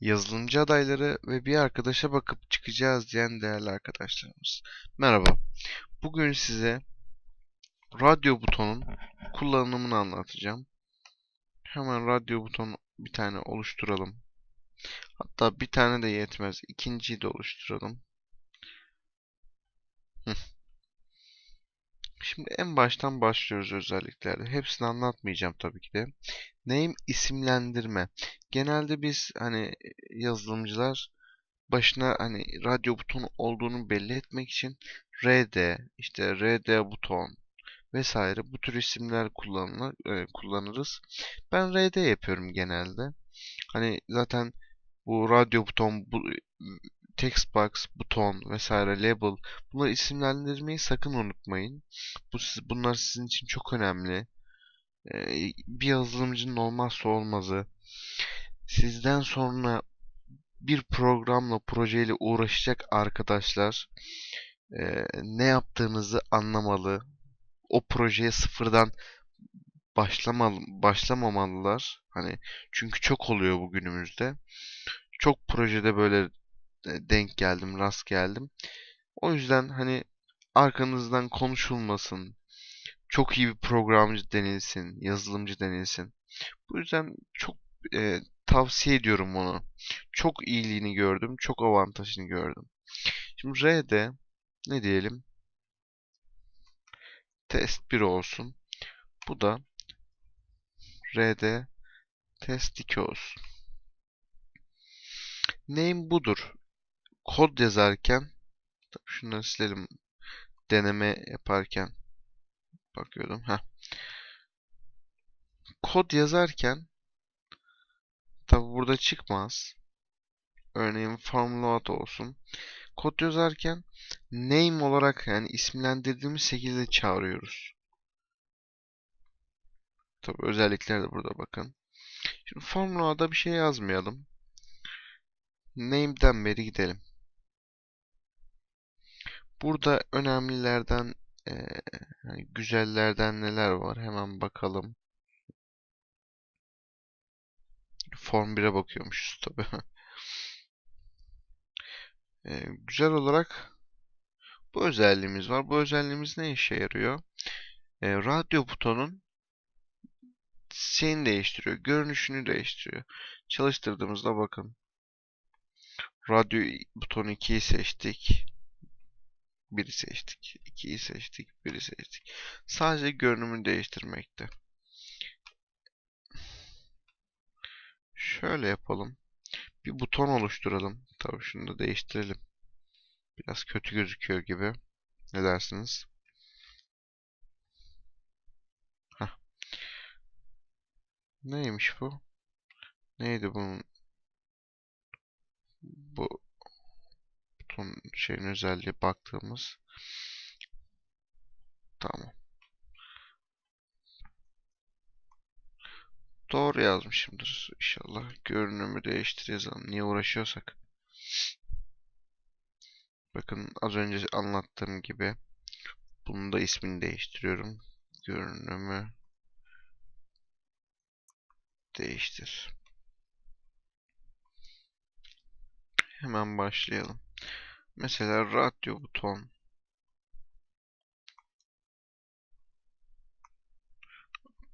Yazılımcı adayları ve bir arkadaşa bakıp çıkacağız diyen değerli arkadaşlarımız. Merhaba. Bugün size radyo butonun kullanımını anlatacağım. Hemen radyo butonu bir tane oluşturalım. Hatta bir tane de yetmez. İkinciyi de oluşturalım. Şimdi en baştan başlıyoruz özelliklerde. Hepsini anlatmayacağım tabii ki de. Name isimlendirme. Genelde biz hani yazılımcılar başına hani radyo butonu olduğunu belli etmek için RD, işte RD buton vesaire bu tür isimler kullanılır, e, kullanırız. Ben RD yapıyorum genelde. Hani zaten bu radyo buton, bu text box, buton vesaire label bunları isimlendirmeyi sakın unutmayın. Bu bunlar sizin için çok önemli. Ee, bir yazılımcının olmazsa olmazı. Sizden sonra bir programla, projeyle uğraşacak arkadaşlar e, ne yaptığınızı anlamalı. O projeye sıfırdan başlamalı, başlamamalılar. Hani çünkü çok oluyor bugünümüzde. Çok projede böyle denk geldim, rast geldim. O yüzden hani arkanızdan konuşulmasın. Çok iyi bir programcı denilsin, yazılımcı denilsin. Bu yüzden çok e, tavsiye ediyorum onu. Çok iyiliğini gördüm, çok avantajını gördüm. Şimdi R'de ne diyelim? Test 1 olsun. Bu da R'de test 2 olsun. Name budur. Kod yazarken şunları silelim. Deneme yaparken bakıyordum. Heh. Kod yazarken tabi burada çıkmaz. Örneğin formula olsun. Kod yazarken name olarak yani isimlendirdiğimiz şekilde çağırıyoruz. Tabi özellikler de burada bakın. Şimdi formulada bir şey yazmayalım. Name'den beri gidelim. Burada önemlilerden e, yani güzellerden neler var hemen bakalım. Form 1'e bakıyormuşuz tabi. e, güzel olarak bu özelliğimiz var. Bu özelliğimiz ne işe yarıyor? E, radyo butonun şeyini değiştiriyor. Görünüşünü değiştiriyor. Çalıştırdığımızda bakın. Radyo butonu 2'yi seçtik. 1'i seçtik. 2'yi seçtik. 1'i seçtik. Sadece görünümünü değiştirmekte. Şöyle yapalım. Bir buton oluşturalım. Tabii şunu da değiştirelim. Biraz kötü gözüküyor gibi. Ne dersiniz? Heh. Neymiş bu? Neydi bunun? Bu buton şeyin özelliği baktığımız. Tamam. Doğru yazmışımdır. İnşallah görünümü değiştir yazalım. Niye uğraşıyorsak. Bakın az önce anlattığım gibi bunun da ismini değiştiriyorum. Görünümü değiştir. Hemen başlayalım. Mesela radyo buton.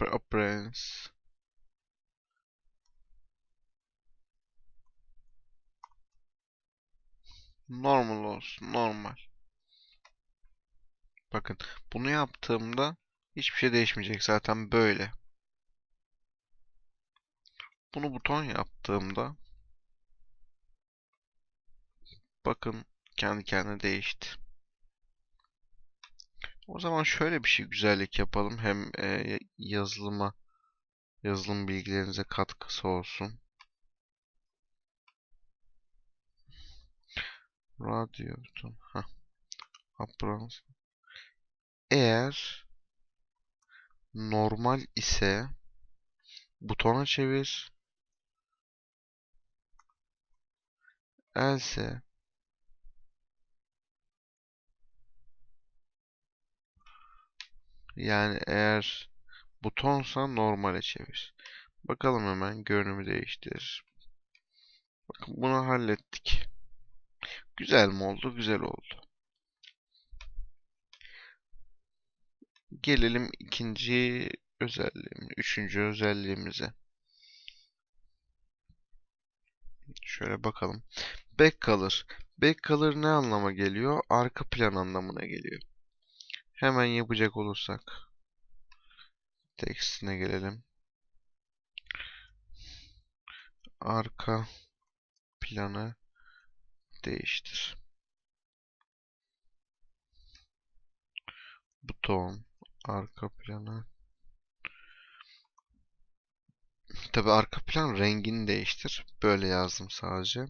Appearance. Normal olsun. Normal. Bakın bunu yaptığımda hiçbir şey değişmeyecek. Zaten böyle. Bunu buton yaptığımda bakın kendi kendine değişti. O zaman şöyle bir şey güzellik yapalım. Hem e, yazılıma yazılım bilgilerinize katkısı olsun. Radyo. Heh. Appearance. Eğer normal ise butona çevir. Else Yani eğer butonsa normale çevir. Bakalım hemen görünümü değiştir. Bakın bunu hallettik. Güzel mi oldu? Güzel oldu. Gelelim ikinci özelliğimiz, üçüncü özelliğimize. Şöyle bakalım. Back color. Back color ne anlama geliyor? Arka plan anlamına geliyor. Hemen yapacak olursak. Text'ine gelelim. Arka planı değiştir. Buton arka planı. Tabi arka plan rengini değiştir. Böyle yazdım sadece.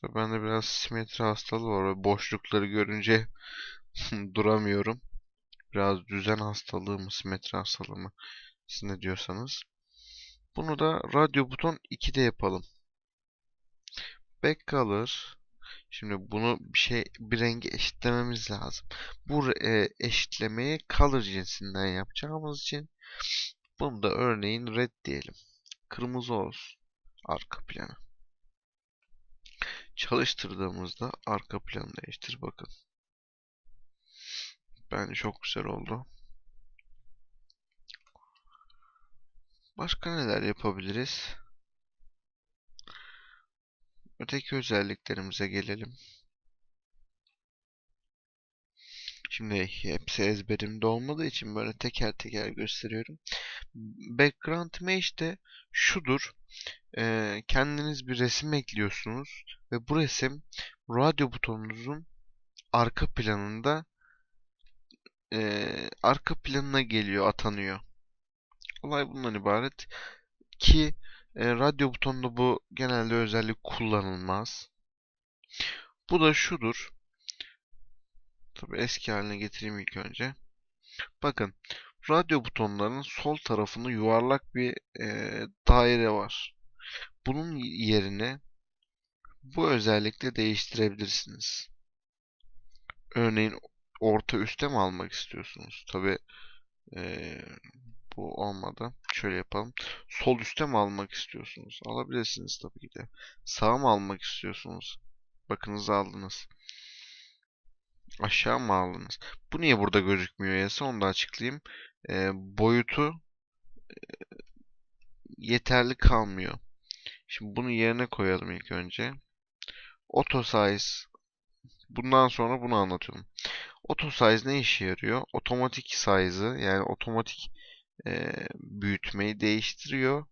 Tabii bende biraz simetri hastalığı var. Boşlukları görünce duramıyorum. Biraz düzen hastalığı mı, simetri hastalığı mı? Siz ne diyorsanız. Bunu da radyo buton 2'de yapalım. Back color. Şimdi bunu bir şey bir rengi eşitlememiz lazım. Bu e, eşitlemeyi color cinsinden yapacağımız için bunu da örneğin red diyelim. Kırmızı olsun. Arka planı. Çalıştırdığımızda arka planı değiştir bakın. Bence çok güzel oldu. Başka neler yapabiliriz? Öteki özelliklerimize gelelim. Şimdi hepsi ezberimde olmadığı için böyle teker teker gösteriyorum. Background image de şudur. Ee, kendiniz bir resim ekliyorsunuz ve bu resim radyo butonunuzun arka planında e, arka planına geliyor, atanıyor. Olay bundan ibaret ki e, radyo butonunda bu genelde özellik kullanılmaz. Bu da şudur. Tabi eski haline getireyim ilk önce. Bakın radyo butonlarının sol tarafında yuvarlak bir e, daire var. Bunun yerine bu özellikle değiştirebilirsiniz. Örneğin orta üste mi almak istiyorsunuz? Tabi e, bu olmadı. Şöyle yapalım. Sol üste mi almak istiyorsunuz? Alabilirsiniz tabii ki de. Sağ mı almak istiyorsunuz? Bakınız aldınız. Aşağı mı aldınız? Bu niye burada gözükmüyor yasa onu da açıklayayım. E, boyutu e, yeterli kalmıyor. Şimdi bunu yerine koyalım ilk önce. Auto size bundan sonra bunu anlatıyorum. Auto size ne işe yarıyor? Otomatik size'ı yani otomatik e, büyütmeyi değiştiriyor.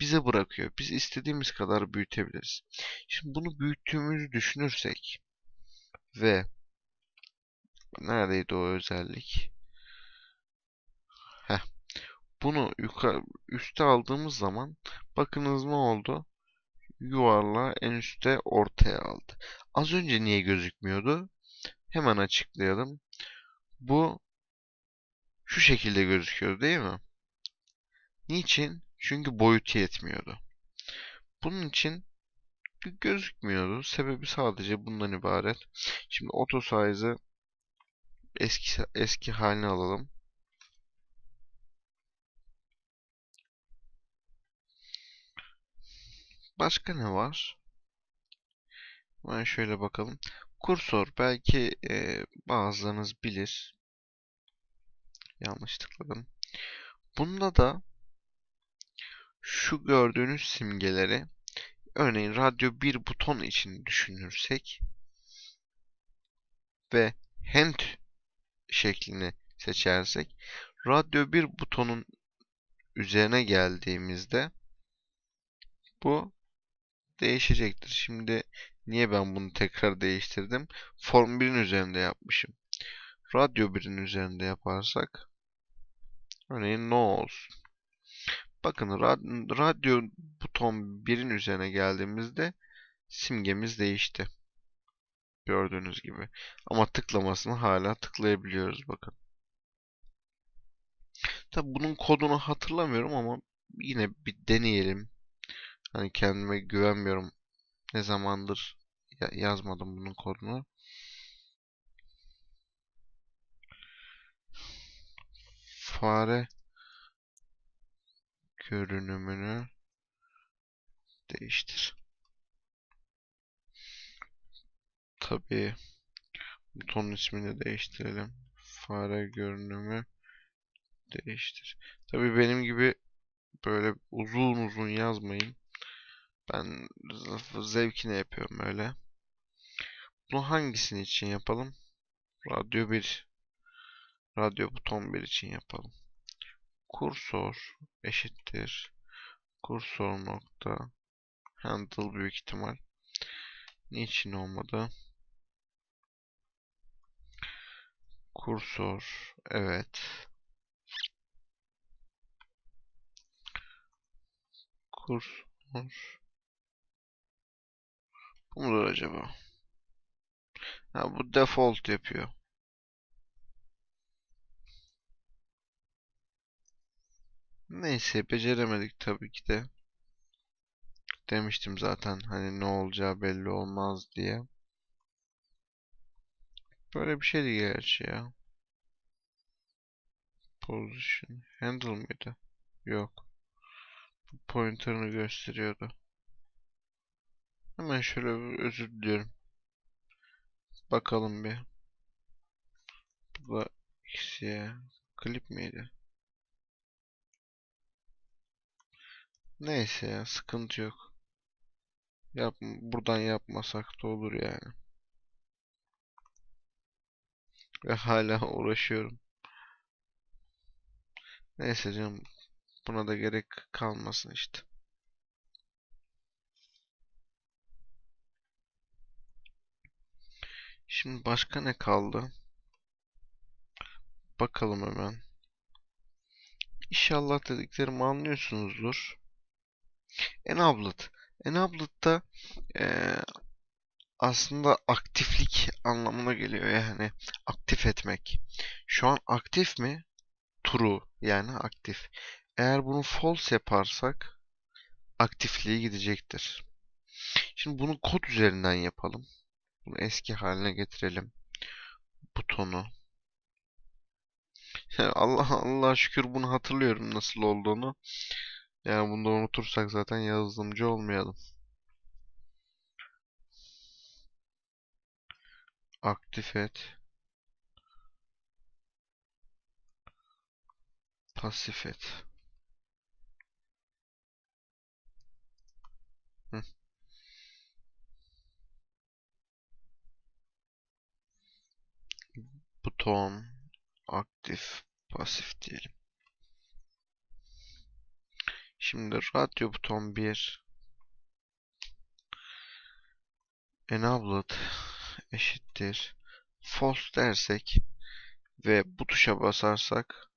Bize bırakıyor. Biz istediğimiz kadar büyütebiliriz. Şimdi bunu büyüttüğümüzü düşünürsek ve neredeydi o özellik? Heh. Bunu yukarı üste aldığımız zaman bakınız ne oldu? Yuvarlağı en üstte ortaya aldı. Az önce niye gözükmüyordu? Hemen açıklayalım. Bu şu şekilde gözüküyor değil mi? Niçin? Çünkü boyutu yetmiyordu. Bunun için gözükmüyordu. Sebebi sadece bundan ibaret. Şimdi auto size'ı eski eski haline alalım. Başka ne var? Ben şöyle bakalım. Kursor belki e, bazılarınız bilir. Yanlış tıkladım. Bunda da şu gördüğünüz simgeleri örneğin radyo bir buton için düşünürsek ve hand şeklini seçersek radyo bir butonun üzerine geldiğimizde bu değişecektir. Şimdi niye ben bunu tekrar değiştirdim? Form 1'in üzerinde yapmışım. Radyo 1'in üzerinde yaparsak örneğin no olsun. Bakın radyo buton 1'in üzerine geldiğimizde simgemiz değişti. Gördüğünüz gibi. Ama tıklamasını hala tıklayabiliyoruz bakın. Tabi bunun kodunu hatırlamıyorum ama yine bir deneyelim. Hani kendime güvenmiyorum. Ne zamandır yazmadım bunun kodunu. fare görünümünü değiştir. Tabii butonun ismini değiştirelim. Fare görünümü değiştir. Tabii benim gibi böyle uzun uzun yazmayın. Ben zevkine yapıyorum öyle. Bunu hangisini için yapalım? Radyo 1. Radyo buton 1 için yapalım. Kursor eşittir. Kursor nokta handle büyük ihtimal. Niçin olmadı? Kursor evet. Kursor bu mudur acaba? Ha bu default yapıyor. Neyse beceremedik tabii ki de. Demiştim zaten hani ne olacağı belli olmaz diye. Böyle bir şeydi gerçi ya. Position handle mıydı? Yok. Bu pointer'ını gösteriyordu. Hemen şöyle özür diliyorum. Bakalım bir. Bu da X'ye klip miydi? Neyse ya sıkıntı yok. Yap, buradan yapmasak da olur yani. Ve hala uğraşıyorum. Neyse canım. Buna da gerek kalmasın işte. Şimdi başka ne kaldı? Bakalım hemen. İnşallah dediklerimi anlıyorsunuzdur. Enablet. Enablet'ta ee, aslında aktiflik anlamına geliyor yani aktif etmek. Şu an aktif mi? True yani aktif. Eğer bunu false yaparsak aktifliği gidecektir. Şimdi bunu kod üzerinden yapalım. Bunu eski haline getirelim. Butonu. Allah Allah şükür bunu hatırlıyorum nasıl olduğunu. Yani bunu unutursak zaten yazılımcı olmayalım. Aktif et. Pasif et. Buton aktif pasif diyelim. Şimdi radyo buton 1 enabled eşittir false dersek ve bu tuşa basarsak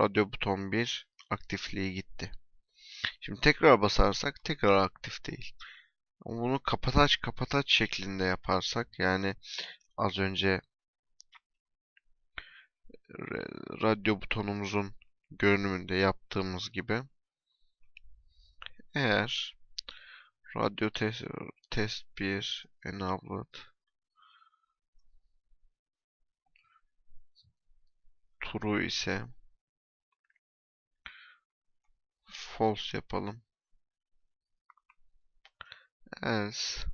radyo buton 1 aktifliği gitti. Şimdi tekrar basarsak tekrar aktif değil. Bunu kapataç kapataç şeklinde yaparsak yani az önce radyo butonumuzun görünümünde yaptığımız gibi eğer radyo test, test 1 enabled true ise false yapalım. Else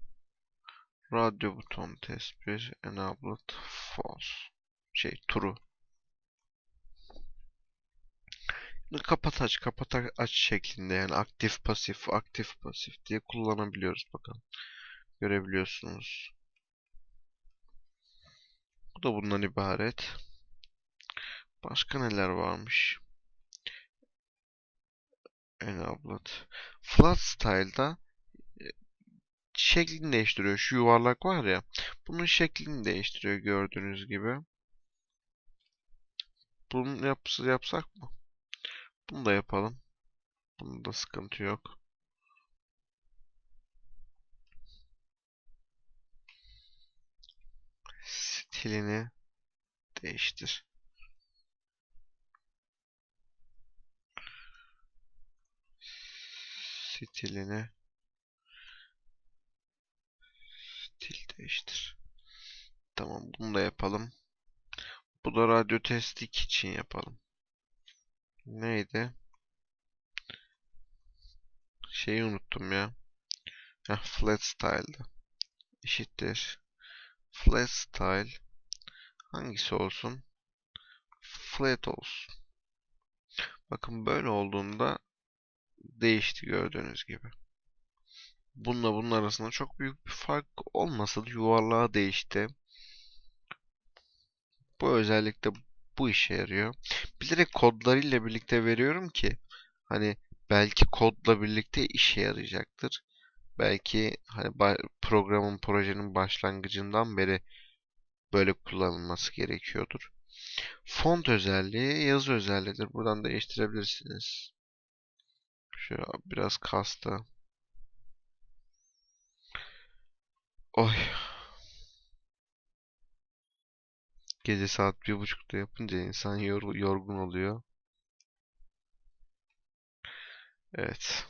radyo buton test 1 enabled false şey true kapat aç kapat aç şeklinde yani aktif pasif aktif pasif diye kullanabiliyoruz bakalım. Görebiliyorsunuz. Bu da bundan ibaret. Başka neler varmış? Enabled. Flat Style'da e, şeklini değiştiriyor. Şu yuvarlak var ya. Bunun şeklini değiştiriyor gördüğünüz gibi. Bunu yapsı yapsak mı? Bunu da yapalım. Bunda sıkıntı yok. Stilini değiştir. Stilini stil değiştir. Tamam bunu da yapalım. Bu da radyo test 2 için yapalım. Neydi? Şeyi unuttum ya. Heh, flat style'dı. Eşittir. Flat style. Hangisi olsun? Flat olsun. Bakın böyle olduğunda değişti gördüğünüz gibi. Bununla bunun arasında çok büyük bir fark olmasa da yuvarlığa değişti. Bu özellikle bu işe yarıyor. Bilerek kodlarıyla birlikte veriyorum ki hani belki kodla birlikte işe yarayacaktır. Belki hani programın projenin başlangıcından beri böyle kullanılması gerekiyordur. Font özelliği yazı özelliğidir. Buradan değiştirebilirsiniz. Şöyle biraz kastı. Oy. Gece saat bir buçukta yapınca insan yor yorgun oluyor. Evet.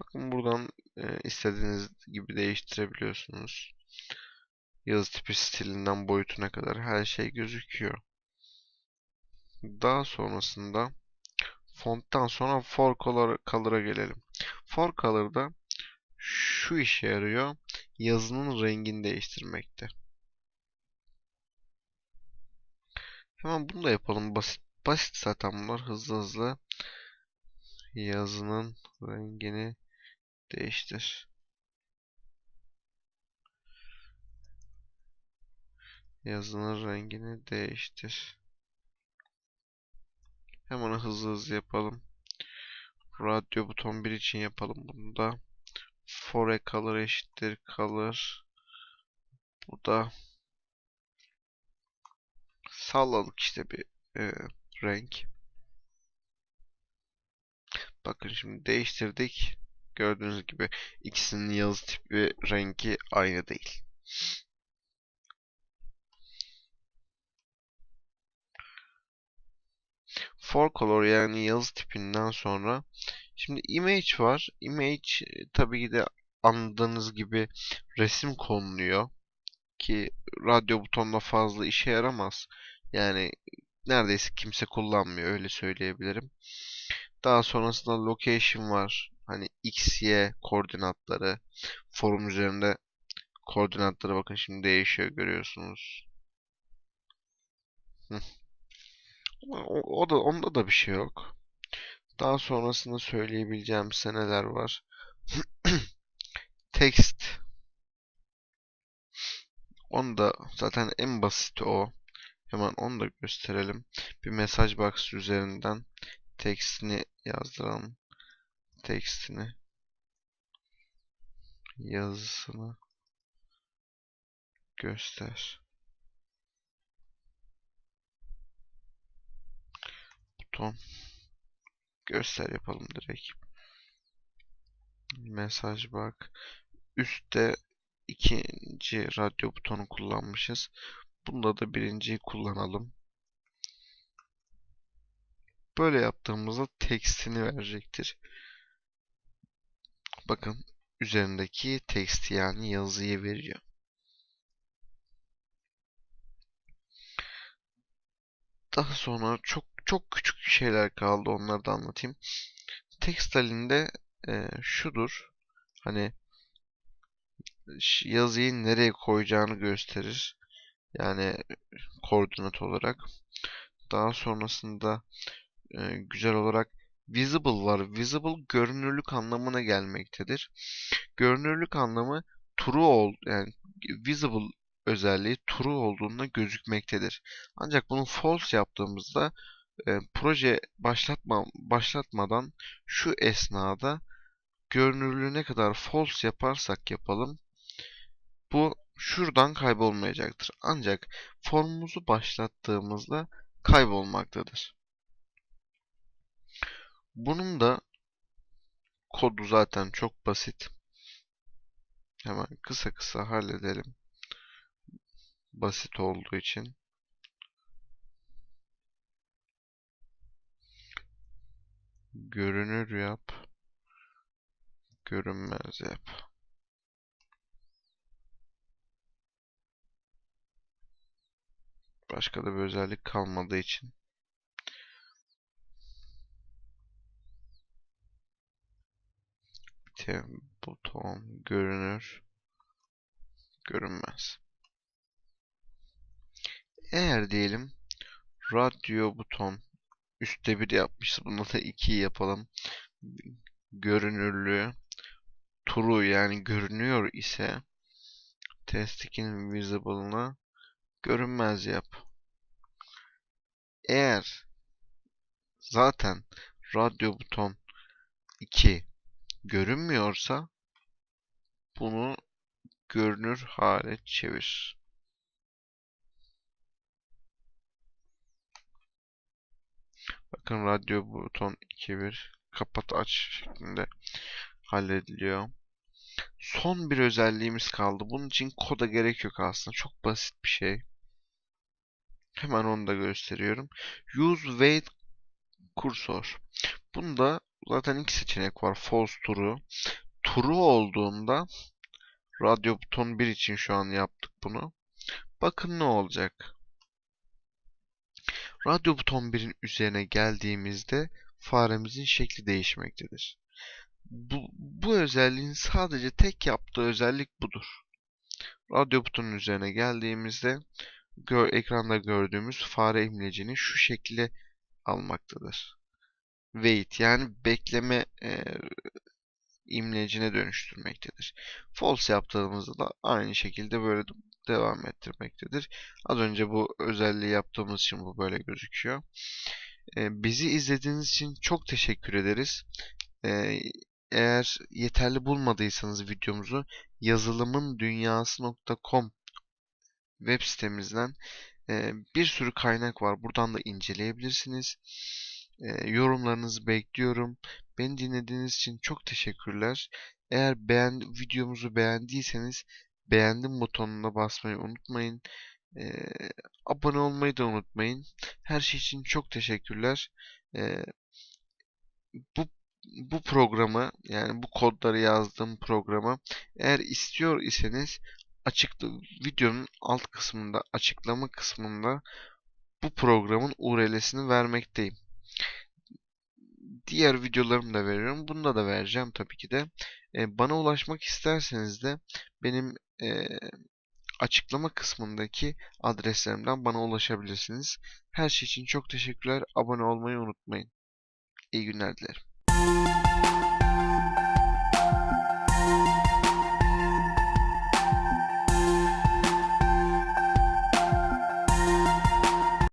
Bakın buradan e, istediğiniz gibi değiştirebiliyorsunuz. Yazı tipi stilinden boyutuna kadar her şey gözüküyor. Daha sonrasında fonttan sonra for color, color'a gelelim. For color'da şu işe yarıyor. Yazının rengini değiştirmekte. Hemen bunu da yapalım. Basit basit zaten bunlar. Hızlı hızlı yazının rengini değiştir. Yazının rengini değiştir. Hemen hızlı hızlı yapalım. Radyo buton 1 için yapalım bunu da. For color eşittir color. Bu da salladık işte bir e, renk. Bakın şimdi değiştirdik. Gördüğünüz gibi ikisinin yazı tipi rengi aynı değil. For color yani yazı tipinden sonra şimdi image var. Image e, tabii ki de anladığınız gibi resim konuluyor ki radyo butonla fazla işe yaramaz. Yani neredeyse kimse kullanmıyor öyle söyleyebilirim. Daha sonrasında location var. Hani x, y koordinatları. Forum üzerinde koordinatları bakın şimdi değişiyor görüyorsunuz. O, o da onda da bir şey yok. Daha sonrasında söyleyebileceğim seneler var. Text. Onda zaten en basit o. Hemen onu da gösterelim. Bir mesaj box üzerinden textini yazdıralım. Textini yazısını göster. Buton göster yapalım direkt. Mesaj bak. Üstte ikinci radyo butonu kullanmışız. Bunda da birinciyi kullanalım. Böyle yaptığımızda tekstini verecektir. Bakın üzerindeki teksti yani yazıyı veriyor. Daha sonra çok çok küçük şeyler kaldı. Onları da anlatayım. Text halinde e, şudur. Hani yazıyı nereye koyacağını gösterir. Yani koordinat olarak. Daha sonrasında e, güzel olarak visible var. Visible görünürlük anlamına gelmektedir. Görünürlük anlamı true ol yani visible özelliği true olduğunda gözükmektedir. Ancak bunu false yaptığımızda e, proje başlatma başlatmadan şu esnada görünürlüğü ne kadar false yaparsak yapalım bu şuradan kaybolmayacaktır. Ancak formumuzu başlattığımızda kaybolmaktadır. Bunun da kodu zaten çok basit. Hemen kısa kısa halledelim. Basit olduğu için. Görünür yap. Görünmez yap. Başka da bir özellik kalmadığı için. Tem buton görünür. Görünmez. Eğer diyelim radyo buton üstte bir yapmışız. Bunda da 2 yapalım. Görünürlüğü true yani görünüyor ise testing invisible'ına görünmez yap. Eğer zaten radyo buton 2 görünmüyorsa bunu görünür hale çevir. Bakın radyo buton 2.1 kapat aç şeklinde hallediliyor. Son bir özelliğimiz kaldı. Bunun için koda gerek yok aslında. Çok basit bir şey. Hemen onu da gösteriyorum. Use wait cursor. Bunda zaten iki seçenek var. False true. True olduğunda radyo buton 1 için şu an yaptık bunu. Bakın ne olacak. Radyo buton 1'in üzerine geldiğimizde faremizin şekli değişmektedir. Bu, bu özelliğin sadece tek yaptığı özellik budur. Radyo butonun üzerine geldiğimizde gör, ekranda gördüğümüz fare imlecini şu şekilde almaktadır. Wait yani bekleme e, imlecine dönüştürmektedir. False yaptığımızda da aynı şekilde böyle devam ettirmektedir. Az önce bu özelliği yaptığımız için bu böyle gözüküyor. E, bizi izlediğiniz için çok teşekkür ederiz. E, eğer yeterli bulmadıysanız videomuzu yazılımındunyası.com web sitemizden e, bir sürü kaynak var. Buradan da inceleyebilirsiniz. E, yorumlarınızı bekliyorum. Beni dinlediğiniz için çok teşekkürler. Eğer beğen, videomuzu beğendiyseniz beğendim butonuna basmayı unutmayın. E, abone olmayı da unutmayın. Her şey için çok teşekkürler. E, bu bu programı yani bu kodları yazdığım programı eğer istiyor iseniz açıkla videonun alt kısmında açıklama kısmında bu programın URL'sini vermekteyim. Diğer videolarımı da veriyorum. Bunda da vereceğim tabii ki de. E, bana ulaşmak isterseniz de benim e, açıklama kısmındaki adreslerimden bana ulaşabilirsiniz. Her şey için çok teşekkürler. Abone olmayı unutmayın. İyi günler dilerim.